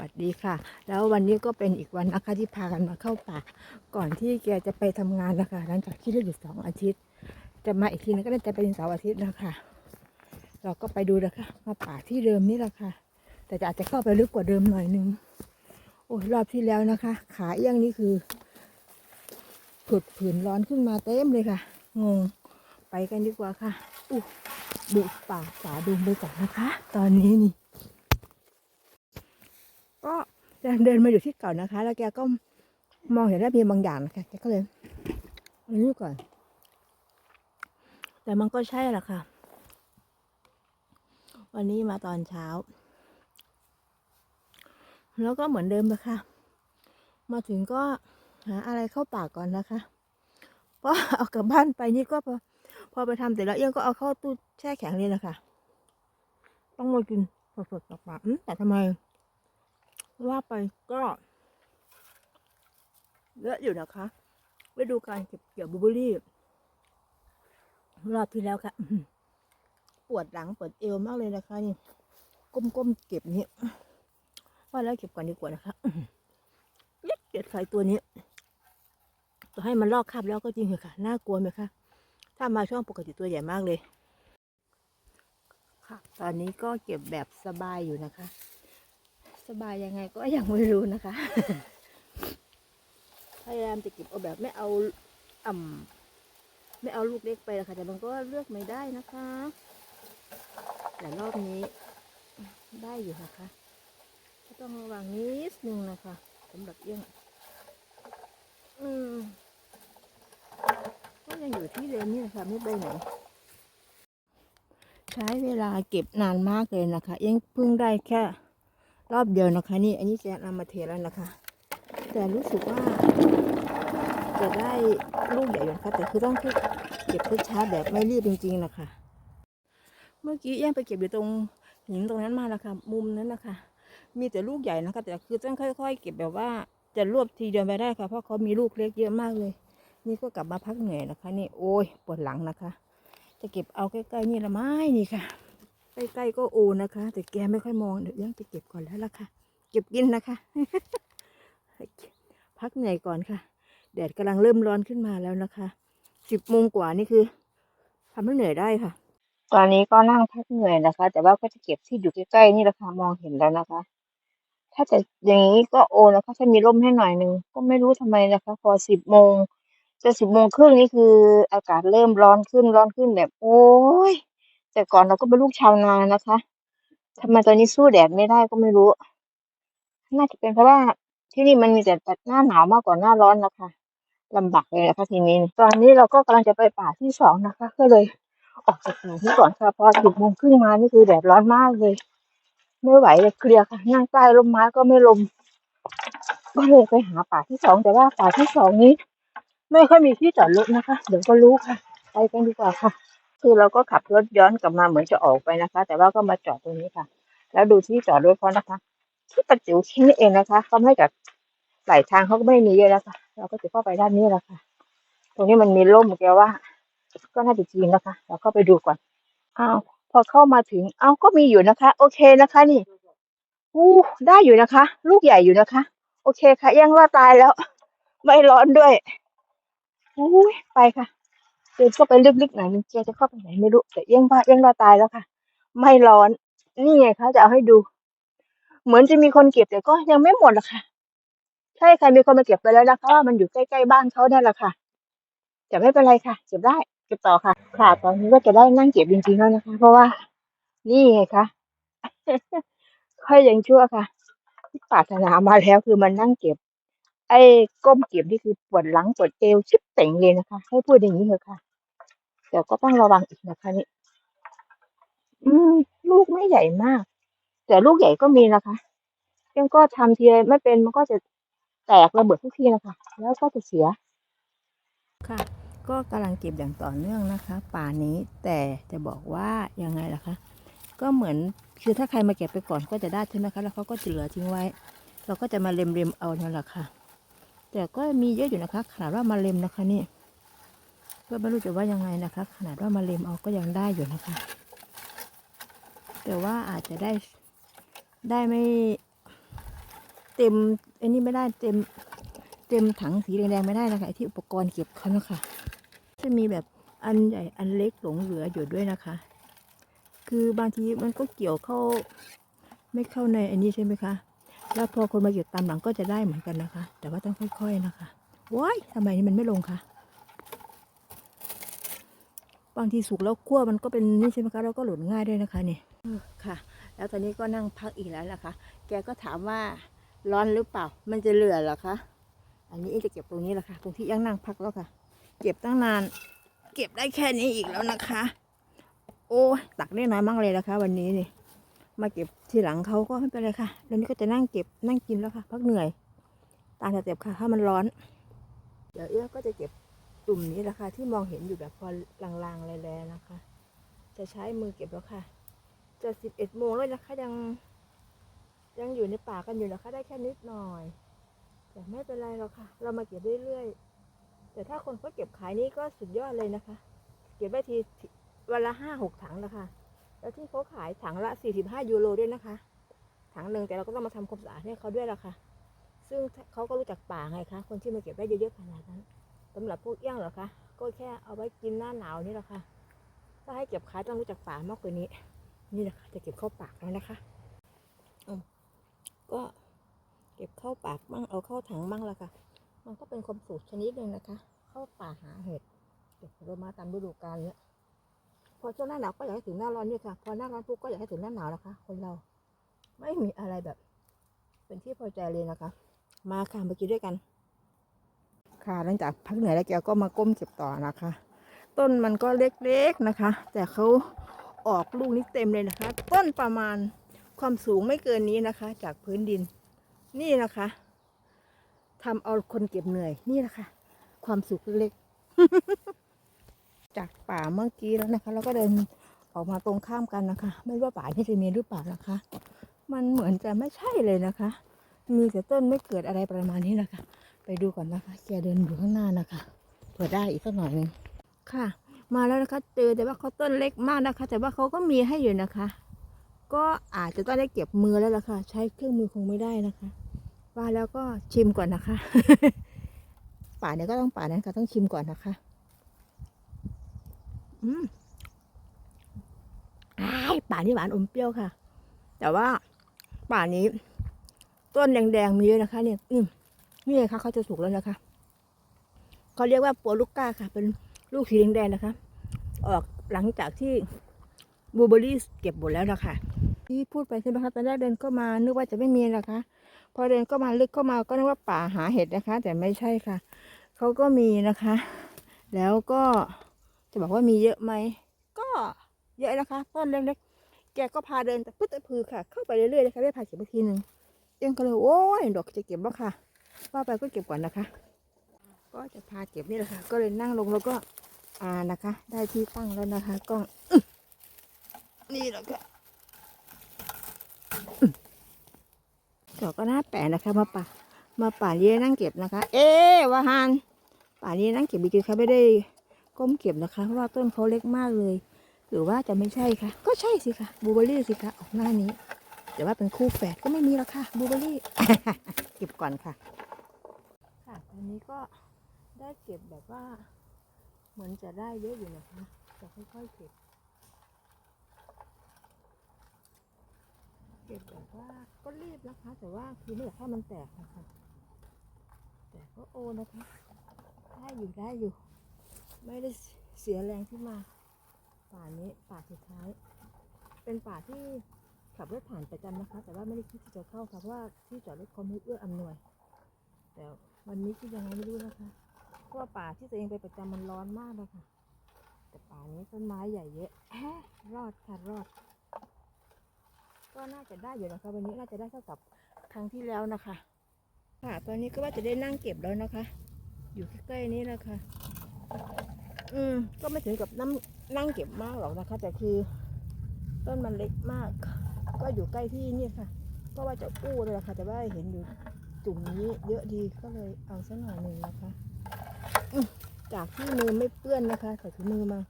วัสดีค่ะ แล้ววันนี้ก็เป็นอีกวันนะคะที่พากันมาเข้าป่า ก่อนที่แกจะไปทำงานนะคะหลังจากที่ได้หยุดสองอาทิตย์ จะมาอีกทีนึงก็น่าจะเป็นเสาร์อาทิตย์นะคะ เราก็ไปดูนะคะ มาป่าที่เดิมนี่แหละค่ะ แต่จะอาจจะเข้าไปลึกกว่าเดิมหน่อยนึงโอ้ยรอบที่แล้วนะคะ ขาเอี้ยงนี่คือผุดผื่นร้อนขึ้นมาเต็มเลยค่ะ งงไปกันดีกว่าค่ะอู้บุกป่าฝ่าดงไปก่อนนะคะ ตอนนี้นี่ ก็เดินมาอยู่ที่เก่านะคะ แล้วแกก็มองเห็นระเบีบางอย่างนะคะแกก็เลยอานี้ก่อน แต่มันก็ใช่แหละค่ะ วันนี้มาตอนเช้า แล้วก็เหมือนเดิมเลยค่ะมาถึงก็หาอะไรเข้าปากก่อนนะคะเพราะเอากลับบ้านไปนี่ก็พอพอไปทำเสร็จแล้วเอี้ยงก็เอาเข้าตู้แช่แข็งเลยนะคะ ต้องมากินสดๆจากปากอืมแต่ทำไม ว่าไปก็เยอะอยู่นะคะไปดูการเก็บเกี่ยวบลูเบอรี่รอบที่แล้วค่ะปวดหลังปวดเอวมากเลยนะคะนี่ก้มๆเก็บนี่ว่าแล้วเก็บก่อนดีกว่านะคะอื้อหือเล็กเกลียดใส่ตัวนี้ต่อให้มันลอกคราบแล้วก็จริงเหรอค่ะน่ากลัวไหมคะถ้ามาช่วงปกติตัวใหญ่มากเลย ค่ะ ตอนนี้ก็เก็บแบบสบายอยู่นะคะ สบายยังไงก็ยังไม่รู้นะคะ พยายามจะเก็บเอาแบบไม่เอาอ่ำไม่เอาลูกเล็กไปนะคะ แต่มันก็เลือกไม่ได้นะคะ แต่รอบนี้ได้อยู่นะคะก็ต้องระวังนิดนึงนะคะสำหรับเอี้ยงอืมก็ยังอยู่ที่เดิมนี่นะคะไม่ไปไหนใช้เวลาเก็บนานมากเลยนะคะ เอี้ยงเพิ่งได้แค่ รอบเดียวนะคะ นี่ อันนี้จะนำมาเทแล้วนะคะ แต่รู้สึกว่า จะได้ลูกใหญ่อยู่นะคะแต่คือต้องเก็บช้าๆแบบไม่รีบจริงๆนะคะ เมื่อกี้แย่งไปเก็บอยู่ตรงหินตรงนั้นมาแล้วค่ะ มุมนั้นนะคะ มีแต่ลูกใหญ่นะคะ แต่คือต้องค่อย ๆ เก็บแบบว่าจะรวบทีเดียวไปได้ค่ะ เพราะเขามีลูกเล็กเยอะมากเลย นี่ก็กลับมาพักเหนื่อยนะคะ นี่โอ้ยปวดหลังนะคะ จะเก็บเอาใกล้ๆนี่ละไม้นี่ค่ะ ใกล้ๆก็โอนะคะ แต่แกไม่ค่อยมองเดี๋ยวยังจะเก็บก่อนแล้วล่ะค่ะ เก็บกินนะคะ พักเหนื่อยก่อนค่ะ แดดกำลังเริ่มร้อนขึ้นมาแล้วนะคะสิบโมงกว่านี่คือทำให้เหนื่อยได้ค่ะ ตอนนี้ก็นั่งพักเหนื่อยนะคะ แต่ว่าก็จะเก็บที่อยู่ใกล้ๆนี่แหละค่ะมองเห็นแล้วนะคะ ถ้าจะอย่างนี้ก็โอนะคะถ้ามีร่มให้หน่อยหนึ่งก็ไม่รู้ทำไมนะคะ พอสิบโมงจะสิบโมงครึ่งนี่คืออากาศเริ่มร้อนขึ้นร้อนขึ้นแบบ โอ้ย แต่ก่อนเราก็เป็นลูกชาวนานะคะทำไมตอนนี้สู้แดดไม่ได้ก็ไม่รู้ น่าจะเป็นเพราะว่าที่นี่มันมีแต่หน้าหนาวมากกว่าหน้าร้อนนะคะลำบากเลยนะคะทีนี้ ตอนนี้เราก็กำลังจะไปป่าที่สองนะคะ ก็เลยออกจากป่าที่ก่อนค่ะพอสิบโมงครึ่งมานี่คือแดดร้อนมากเลย ไม่ไหวเลยเคลียร์ค่ะนั่งใต้ร่มไม้ก็ไม่ลม ก็เลยไปหาป่าที่สองแต่ว่าป่าที่สองนี้ ไม่ค่อยมีที่จอดรถนะคะ เดี๋ยวก็รู้ค่ะ ไปกันดีกว่าค่ะ คือเราก็ขับรถย้อนกลับมาเหมือนจะออกไปนะคะ แต่ว่าก็มาจอดตรงนี้ค่ะ แล้วดูที่จอดรถเขานะคะที่ประจิ๋วชิ้นนี้เองนะคะเขาไม่กับหลายทางเขาก็ไม่มีเยอะแล้วค่ะเราก็จะเข้าไปด้านนี้แหละค่ะ ตรงนี้มันมีร่มแกว่า ก็น่าจะจีนนะคะ เราก็ไปดูก่อนอ้าวพอเข้ามาถึงอ้าวก็มีอยู่นะคะ โอเคนะคะนี่อู้ได้อยู่นะคะ ลูกใหญ่อยู่นะคะ โอเคค่ะยังว่าตายแล้ว ไม่ร้อนด้วยอุ้ยไปค่ะ เดินเข้าไปลึกๆหน่อยนึงแกจะเข้าไปไหนไม่รู้แต่เอี้ยังว่าเอี้ยังรอตายแล้วค่ะ ไม่ร้อน นี่ไงคะจะเอาให้ดู เหมือนจะมีคนเก็บแต่ก็ยังไม่หมดหรอกค่ะ ใช่ค่ะมีคนมาเก็บไปแล้วนะคะว่ามันอยู่ใกล้ๆบ้านเขาเนี่ยแหละค่ะแต่ไม่เป็นไรค่ะเก็บได้เก็บต่อค่ะ ค่ะ ตอนนี้ก็จะได้นั่งเก็บจริงๆแล้วนะคะ เพราะว่า นี่ไงคะค่อยยังชั่วค่ะที่ปรารถนามาแล้วคือมันนั่งเก็บ ไอ้ก้มเก็บนี่คือปวดหลังปวดเอวชิบเต่งเลยนะคะ ให้พูดอย่างนี้เถอะค่ะแต่ก็ต้องระวังอีกนะคะนี่อืม ลูกไม่ใหญ่มาก แต่ลูกใหญ่ก็มีนะคะยังก็ทำทีไรไม่เป็นมันก็จะแตกระเบิดทุกทีนะคะ แล้วก็จะเสีย ค่ะ ก็กำลังเก็บอย่างต่อเนื่องนะคะ ป่านี้แต่จะบอกว่ายังไงล่ะคะก็เหมือนคือถ้าใครมาเก็บไปก่อนก็จะได้ใช่ไหมคะแล้วเขาก็จะเหลือทิ้งไว้ เราก็จะมาเล็มเล็มๆเอานั่นแหละค่ะ แต่ก็มีเยอะอยู่นะคะ ขนาดว่ามาเล็มนะคะนี่ก็ไม่รู้จะว่ายังไงนะคะ ขนาดว่ามาเล็มเอาก็ยังได้อยู่นะคะ แต่ว่าอาจจะได้ได้ไม่เต็มอ้นี่ไม่ได้เต็มเต็มถังสีแดงๆไม่ได้นะคะไอที่อุปกรณ์เก็บเขานะคะจะมีแบบอันใหญ่อันเล็กหลงเหลืออยู่ด้วยนะคะ คือบางทีมันก็เกี่ยวเข้า ไม่เข้าในอันนี้ใช่ไหมคะ แล้วพอคนมาเก็บตามหลังก็จะได้เหมือนกันนะคะ แต่ว่าต้องค่อย ๆนะคะว้ายทำไมนี่มันไม่ลงคะบางทีสุกแล้วคั่วมันก็เป็นนี่ใช่ไหมคะแล้วก็หล่นง่ายด้วยนะคะเนี่ยค่ะ แล้วตอนนี้ก็นั่งพักอีกแล้วนะคะ แกก็ถามว่าร้อนหรือเปล่า มันจะเหลือเหรอคะ อันนี้จะเก็บตรงนี้แหละค่ะ ตรงที่ยังนั่งพักแล้วค่ะ เก็บตั้งนาน เก็บได้แค่นี้อีกแล้วนะคะ โอ้ยตักได้น้อยมากเลยนะคะ วันนี้นี่ มาเก็บทีหลังเขาก็ไม่เป็นไรค่ะเดี๋ยวนี้ก็จะนั่งเก็บนั่งกินแล้วค่ะ พักเหนื่อย ตามสเต็ปค่ะถ้ามันร้อน เดี๋ยวเอื้อก็จะเก็บตุ่มนี้แหละค่ะที่มองเห็นอยู่แบบพอลางๆแลๆนะคะ จะใช้มือเก็บแล้วค่ะ จะสิบเอ็ดโมงแล้วนะคะยัง ยังอยู่ในป่ากันอยู่นะคะได้แค่นิดหน่อย แต่ไม่เป็นไรหรอกค่ะ เรามาเก็บเรื่อยๆ แต่ถ้าคนเขาเก็บขายนี่ก็สุดยอดเลยนะคะ เก็บได้ทีวันละห้าหกถังแล้วค่ะ แล้วที่เขาขายถังละ 45 ยูโรด้วยนะคะ ถังหนึ่งแต่เราก็ต้องมาทำความสะอาดให้เขาด้วยละค่ะ ซึ่งเขาก็รู้จักป่าไงคะ คนที่มาเก็บได้เยอะๆขนาดนั้นสำหรับพวกเอี้ยงเหรอคะ ก็แค่เอาไว้กินหน้าหนาวนี่แหละค่ะ ถ้าให้เก็บขายต้องรู้จักป่ามากกว่านี้ นี่แหละค่ะจะเก็บเข้าปากแล้วนะคะอืมก็เก็บเข้าปากบ้างเอาเข้าถังบ้างละค่ะ มันก็เป็นความสุขชนิดหนึ่งนะคะ เข้าป่าหาเห็ดเก็บผลไม้ตามฤดูกาลเนี่ย อช่วงหน้าหนาวก็อยากให้ถึงหน้าร้อนเนี่ยค่ะ พอหน้าร้อนปุ๊บก็อยากให้ถึงหน้าหนาวนะคะ คนเรา ไม่มีอะไรแบบ เป็นที่พอใจเลยนะคะ มาค่ะมากินด้วยกัน ค่ะหลังจากพักเหนื่อยแล้วแกก็มาก้มเก็บต่อนะคะ ต้นมันก็เล็กๆนะคะ แต่เขาออกลูกนี้เต็มเลยนะคะ ต้นประมาณความสูงไม่เกินนี้นะคะ จากพื้นดิน นี่นะคะทำเอาคนเก็บเหนื่อยนี่แหละค่ะความสุขเล็กๆ จากป่าเมื่อกี้แล้วนะคะ แล้วก็เดินออกมาตรงข้ามกันนะคะ ไม่ว่าป่าที่จะมีหรือเปล่านะคะ มันเหมือนจะไม่ใช่เลยนะคะ มีแต่ต้นไม่เกิดอะไรประมาณนี้นะคะ ไปดูก่อนนะคะแกเดินอยู่ข้างหน้านะคะเผื่อได้อีกสักหน่อยหนึงค่ะ มาแล้วนะคะ เจอแต่ว่าเขาต้นเล็กมากนะคะ แต่ว่าเขาก็มีให้อยู่นะคะ ก็อาจจะต้องได้เก็บมือแล้วล่ะค่ะ ใช้เครื่องมือคงไม่ได้นะคะว่าแล้วก็ชิมก่อนนะคะ ป่าเนี่ยก็ต้องป่านั้นค่ะต้องชิมก่อนนะคะ อืมป่านี่หวานอมเปรี้ยวค่ะ แต่ว่าป่านี้ ต้นแดงๆมีเยอะนะคะ เนี่ยอืมนี่ค่ะเขาจะสุกแล้วนะคะเขาเรียกว่าปัวลูกก้าค่ะ เป็นลูกสีแดงๆนะคะ ออกหลังจากที่บูเบอร์รี่เก็บหมดแล้วนะคะที่พูดไปใช่ไหมคะตอนแรกเดินก็มานึกว่าจะไม่มีนะคะ พอเดินก็มาลึกเข้ามาก็นึกว่าป่าหาเห็ดนะคะ แต่ไม่ใช่ค่ะเขาก็มีนะคะ แล้วก็ จะบอกว่ามีเยอะไหม ก็เยอะนะคะ ต้นเล็กๆแกก็พาเดินแต่พึ่งตะพือค่ะ เข้าไปเรื่อยๆเลยค่ะได้พาเก็บไปทีหนึ่งเองก็เลยโอ้ยดอกจะเก็บบ้าค่ะ ว่าไปก็เก็บก่อนนะคะ ก็จะพาเก็บนี่แหละค่ะ ก็เลยนั่งลงแล้วก็อ่านะคะ ได้ที่ตั้งแล้วนะคะกล้องนี่แหละค่ะดอกก็น่าแปลกนะคะมาป่ามาป่านี้นั่งเก็บนะคะ เอ๊ะวาฮานป่านี้นั่งเก็บดีๆค่ะไม่ได้ ก้มเก็บนะคะเพราะว่าต้นเขาเล็กมากเลย หรือว่าจะไม่ใช่ค่ะ ก็ใช่สิค่ะบลูเบอรี่สิคะออกหน้านี้แต่ว่าเป็นคู่แฝดก็ไม่มีแล้วค่ะบลูเบอร์รี่เก็บก่อนค่ะ ค่ะตอนนี้ก็ได้เก็บแบบว่า เหมือนจะได้เยอะอยู่นะคะจะค่อยๆเก็บ เก็บแบบว่าก็รีบนะคะ แต่ว่าคือไม่อยากให้มันแตกนะคะแต่ก็โอนะคะ ได้อยู่ได้อยู่ ไม่ได้เสียแรงที่มา ป่านี้ป่าสุดท้าย เป็นป่าที่ขับรถผ่านประจำนะคะ แต่ว่าไม่ได้คิดที่จะเข้าค่ะเพราะว่าที่จอดรถเขาไม่เอื้ออำนวย แต่วันนี้ที่ยังไงไม่รู้นะคะเพราะว่าป่าที่ตัวเองไปประจำมันร้อนมากเลยค่ะ แต่ป่านี้ต้นไม้ใหญ่เยอะแฮะรอดค่ะรอด ก็น่าจะได้อยู่นะคะ วันนี้น่าจะได้เท่ากับครั้งที่แล้วนะคะ ค่ะตอนนี้ก็ว่าจะได้นั่งเก็บแล้วนะคะ อยู่ใกล้ๆนี้แล้วค่ะ อืม ก็ไม่ถึงกับนั่งนั่งเก็บมากหรอกนะคะ แต่คือต้นมันเล็กมาก ก็อยู่ใกล้ที่นี่ค่ะ ก็ว่าจะอู้เลยละค่ะ แต่ว่าเห็นอยู่จุ่มนี้เยอะดีก็เลยเอาสักหน่อยหนึ่งนะคะจากที่มือไม่เปื้อนนะคะใส่ถุงมือมา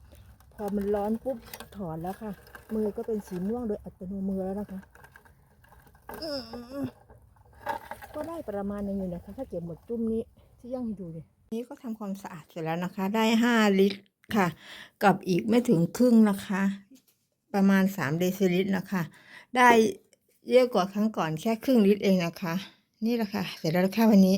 พอมันร้อนปุ๊บถอนแล้วค่ะ มือก็เป็นสีม่วงโดยอัตโนมือแล้วนะคะก็ได้ประมาณหนึงอยู่นะคะ ถ้าเก็บหมดจุ่มนี้ที่ย่างให้ดูเลย นี้ก็ทำความสะอาดเสร็จแล้วนะคะ ได้ห้าลิตรค่ะ กับอีกไม่ถึงครึ่งนะคะ ประมาณสามเดซิลิตรนะคะ ได้เยอะกว่าครั้งก่อนแค่ครึ่งลิตรเองนะคะ นี่แหละค่ะ เสร็จแล้วค่ะวันนี้